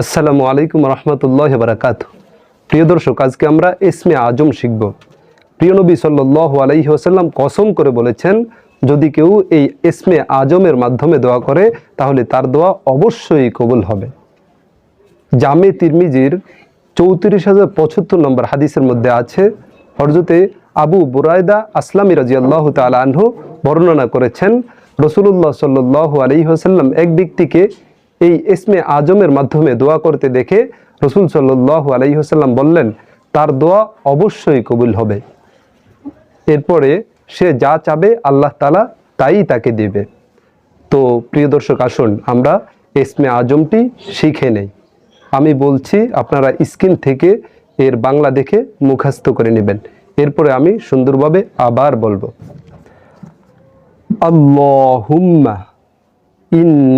আসসালামু আলাইকুম রহমতুল্লাহ বারাকাত প্রিয় দর্শক, আজকে আমরা ইসমে আজম শিখব। প্রিয় নবী সাল্লাহ আলাইহি ওসাল্লাম কসম করে বলেছেন, যদি কেউ এই ইসমে আজমের মাধ্যমে দোয়া করে, তাহলে তার দোয়া অবশ্যই কবুল হবে। জামে তিরমিজির চৌত্রিশ হাজার পঁচাত্তর নম্বর হাদিসের মধ্যে আছে হরজতে আবু বুরায়দা আসলামী রাজিয়াল্লাহ তালা আনহু বর্ণনা করেছেন রসুল্লাহ সাল্লাহ আলী হাসাল্লাম এক ব্যক্তিকে এই ইসমে আজমের মাধ্যমে দোয়া করতে দেখে রসুল সাল্লাহ আলী হাসাল্লাম বললেন, তার দোয়া অবশ্যই কবুল হবে। এরপরে সে যা চাবে আল্লাহ তালা তাই তাকে দেবে। তো প্রিয় দর্শক, আসুন আমরা ইসমে আজমটি শিখে নেই। আমি বলছি, আপনারা স্ক্রিন থেকে এর বাংলা দেখে মুখস্থ করে নেবেন। এরপরে আমি সুন্দরভাবে আবার বলব। আল্লাহুম্মা ইন্নি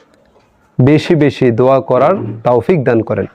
বেশি বেশি দোয়া করার তৌফিক দান করেন।